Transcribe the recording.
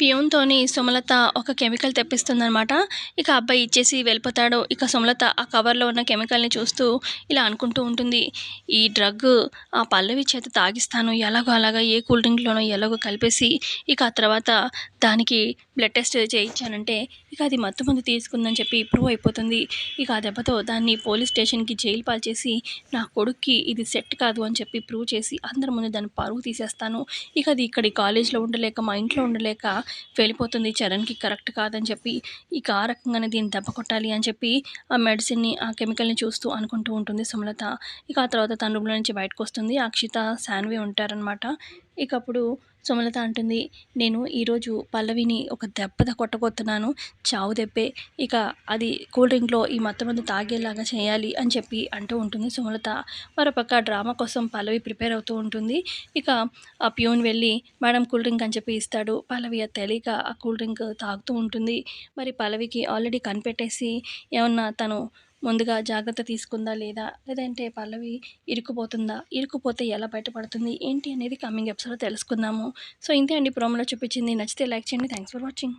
పియూన్‌తోని సుమలత ఒక కెమికల్ తెప్పిస్తుందనమాట. ఇక అబ్బాయి ఇచ్చేసి వెళ్ళిపోతాడు. ఇక సుమలత ఆ కవర్‌లో ఉన్న కెమికల్‌ని చూస్తూ ఇలా అనుకుంటూ ఉంటుంది. ఈ డ్రగ్ ఆ పల్లవి చేత తాగిస్తాను. ఎలాగో అలాగా ఏ కూల్ డ్రింక్‌లోనో ఎలాగో కలిపేసి ఇక ఆ తర్వాత దానికి బ్లడ్ టెస్ట్ చేయించానంటే ఇక అది మత్తు మందు తీసుకుందని చెప్పి ప్రూవ్ అయిపోతుంది. ఇక ఆ దెబ్బతో దాన్ని పోలీస్ స్టేషన్‌కి జైలు పాల్చేసి నా కొడుక్కి ఇది సెట్ కాదు అని చెప్పి ప్రూవ్ చేసి అందరి ముందు దాన్ని పరువు తీసేస్తాను. ఇక అది ఇక్కడ కాలేజ్‌లో ఉండలేక మా ఇంట్లో ఉండలేక వెళ్ళిపోతుంది. చరణ్‌కి కరెక్ట్ కాదని చెప్పి ఇక ఆ రకంగానే దీన్ని దెబ్బ కొట్టాలి అని చెప్పి ఆ మెడిసిన్‌ని, ఆ కెమికల్‌ని చూస్తూ అనుకుంటూ ఉంటుంది సుమలత. ఇక ఆ తర్వాత తన రూమ్‌లో నుంచి బయటకొస్తుంది. అక్షిత, శాన్వి ఉంటారనమాట. ఇక అప్పుడు సుమలత అంటుంది. నేను ఈరోజు పల్లవిని ఒక దెబ్బ కొట్టబోతున్నాను. చావు దెబ్బే. ఇక అది కూల్ డ్రింక్‌లో ఈ మత్తుమందు తాగేలాగా చేయాలి అని చెప్పి అంటూ ఉంటుంది సుమలత. మరోపక్క డ్రామా కోసం పల్లవి ప్రిపేర్ అవుతూ ఉంటుంది. ఇక ఆ ప్యూన్ వెళ్ళి మేడం కూల్ డ్రింక్ అని చెప్పి ఇస్తాడు. పల్లవి అది తెలియక ఆ కూల్ డ్రింక్ తాగుతూ ఉంటుంది. మరి పల్లవికి ఆల్రెడీ కనిపెట్టేసి ఏమన్నా తను ముందుగా జాగ్రత్త తీసుకుందా లేదా? లేదంటే పల్లవి ఇరుక్కుపోతుందా? ఇరుక్కుపోతే ఎలా బయటపడుతుంది? ఏంటి అనేది కమింగ్ ఎపిసోడ్‌లో తెలుసుకుందాము. సో ఇంతే అండి ప్రోమోలో చూపించింది. నచ్చితే లైక్ చేయండి. Thanks for watching.